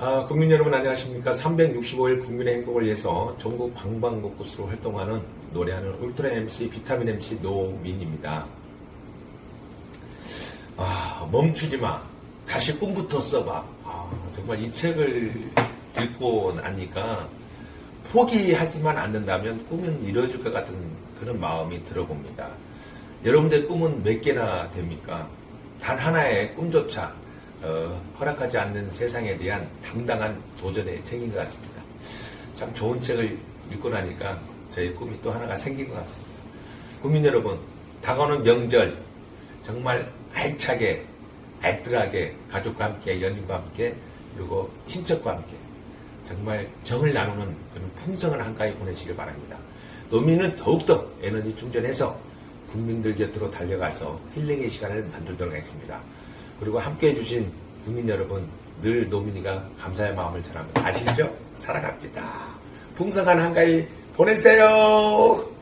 아, 국민 여러분 안녕하십니까. 365일 국민의 행복을 위해서 전국 방방곡곡으로 활동하는 노래하는 울트라 MC 비타민 MC 노민입니다. 아, 멈추지 마. 다시 꿈부터 써봐. 아, 정말 이 책을 읽고 나니까 포기하지만 않는다면 꿈은 이루어질 것 같은 그런 마음이 들어봅니다. 여러분들 꿈은 몇 개나 됩니까? 단 하나의 꿈조차 어, 허락하지 않는 세상에 대한 당당한 도전의 책인 것 같습니다. 참 좋은 책을 읽고 나니까 저의 꿈이 또 하나가 생긴 것 같습니다. 국민 여러분, 다가오는 명절 정말 알차게, 알뜰하게 가족과 함께, 연인과 함께, 그리고 친척과 함께 정말 정을 나누는 그런 풍성한 한가위 보내시길 바랍니다. 노민은 더욱더 에너지 충전해서 국민들 곁으로 달려가서 힐링의 시간을 만들도록 하겠습니다. 그리고 함께 해주신 국민 여러분, 늘 노민이가 감사의 마음을 전합니다. 아시죠? 사랑합니다. 풍성한 한가위 보내세요!